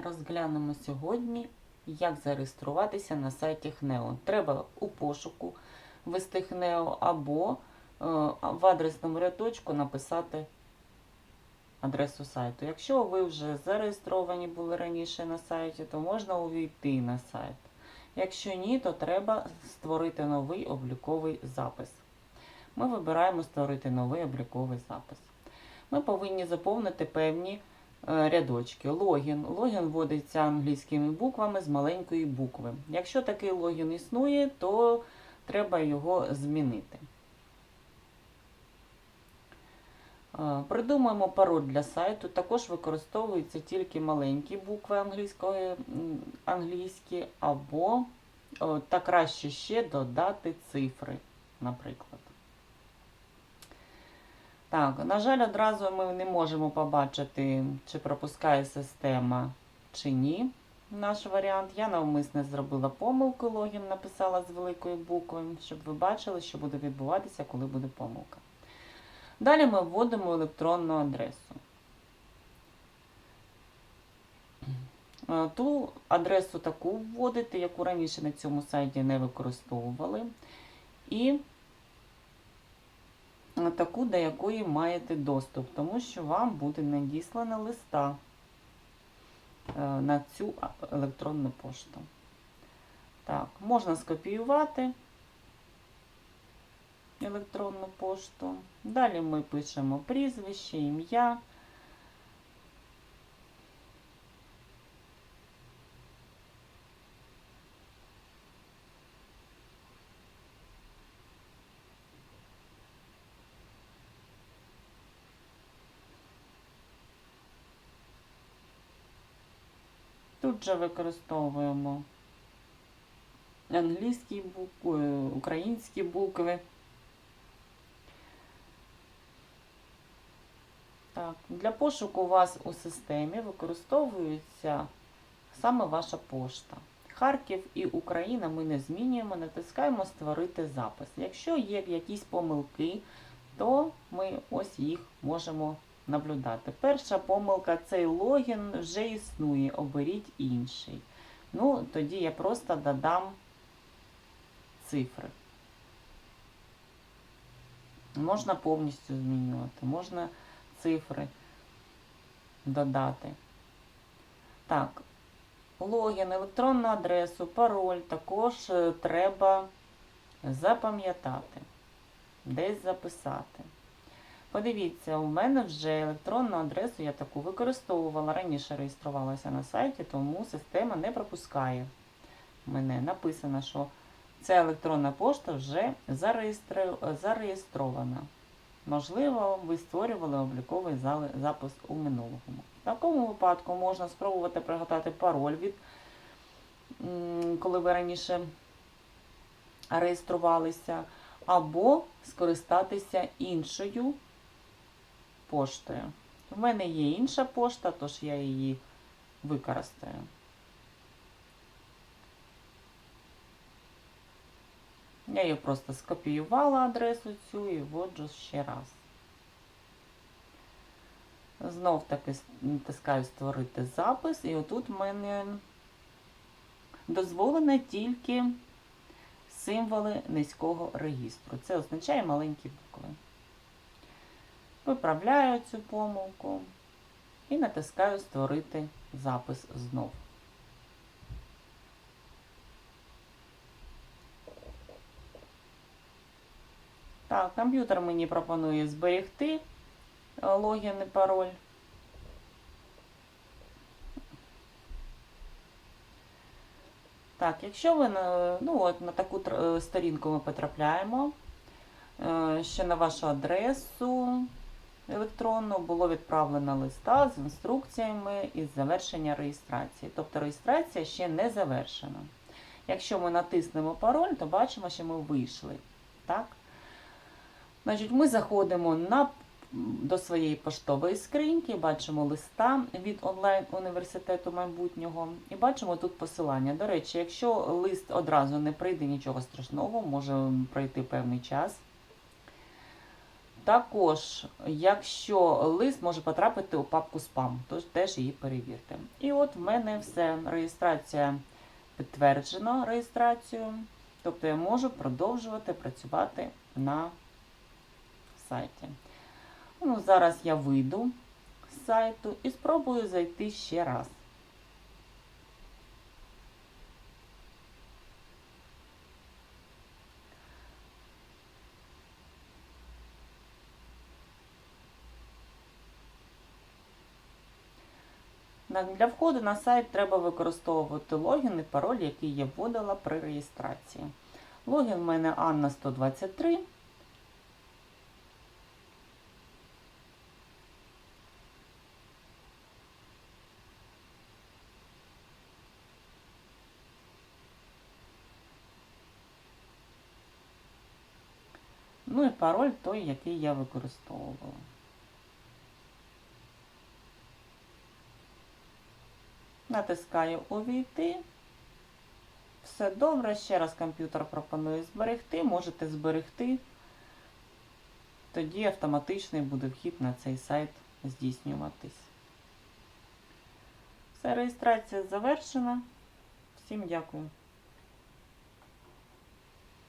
Розглянемо сьогодні, як зареєструватися на сайті ХНЕО. Треба у пошуку ввести ХНЕО або е, в адресному рядочку написати адресу сайту. Якщо ви вже зареєстровані були раніше на сайті, то можна увійти на сайт. Якщо ні, то треба створити новий обліковий запис. Ми вибираємо створити новий обліковий запис. Ми повинні заповнити певні рядочки. Логін. Логін вводиться англійськими буквами з маленької букви. Якщо такий логін існує, то треба його змінити. Е, Придумаємо пароль для сайту. Також використовуються тільки маленькі букви англійської, англійські, або та краще ще додати цифри, наприклад. Так, на жаль, одразу ми не можемо побачити, чи пропускає система, чи ні. Наш варіант. Я навмисне зробила помилку, логін написала з великої букви, щоб ви бачили, що буде відбуватися, коли буде помилка. Далі ми вводимо електронну адресу. Е, Ту адресу таку вводите, яку раніше на цьому сайті не використовували. І таку, до якої маєте доступ, тому що вам буде надіслана листа е, на цю електронну пошту. Так, можна скопіювати електронну пошту. Далі ми пишемо прізвище, ім'я. Тут же використовуємо англійські букви, українські букви. Так, для пошуку у вас у системі використовується саме ваша пошта. Харків і Україна ми не змінюємо, натискаємо Створити запис. Якщо є якісь помилки, то ми ось їх можемо наблюдати. Перша помилка цей логін вже існує, оберіть інший. Ну, тоді я просто додам цифри. Можна повністю змінювати, можна цифри додати. Так, логін, електронну адресу, пароль також е, треба запам'ятати, десь записати. Подивіться, у мене вже електронну адресу я таку використовувала. Раніше реєструвалася на сайті, тому система не пропускає мене. Написано, що ця електронна пошта вже зареєстрована. Можливо, ви створювали обліковий запис у минулому. В такому випадку можна спробувати пригадати пароль від, коли ви раніше реєструвалися, або скористатися іншою поштою. У мене є інша пошта, тож я її використаю. Я її просто скопіювала адресу цю і вводжу ще раз. Знов таки натискаю створити запис, і отут в мене дозволено тільки символи низького регістру. Це означає маленькі букви. Виправляю цю помилку і натискаю створити запис знов. Так, комп'ютер мені пропонує зберегти е, логін і пароль. Так, якщо ви на, ну, от на таку е, сторінку ми потрапляємо, е, що на вашу адресу електронну було відправлено листа з інструкціями із завершення реєстрації. Тобто реєстрація ще не завершена. Якщо ми натиснемо пароль, то бачимо, що ми вийшли. Так? Значить, ми заходимо на, до своєї поштової скриньки, бачимо листа від онлайн-університету майбутнього і бачимо тут посилання. До речі, якщо лист одразу не прийде, нічого страшного, може пройти певний час. Також, якщо лист може потрапити у папку спам, тож теж її перевірте. І от в мене все. Реєстрація підтверджено реєстрацію. Тобто я можу продовжувати працювати на сайті. Ну, зараз я вийду з сайту і спробую зайти ще раз. Для входу на сайт треба використовувати логін і пароль, який я вводила при реєстрації. Логін в мене Анна 123. Ну і пароль той, який я використовувала. Натискаю Увійти. Все добре. Ще раз комп'ютер пропонує зберегти. Можете зберегти. Тоді автоматичний буде вхід на цей сайт здійснюватись. Все, реєстрація завершена. Всім дякую.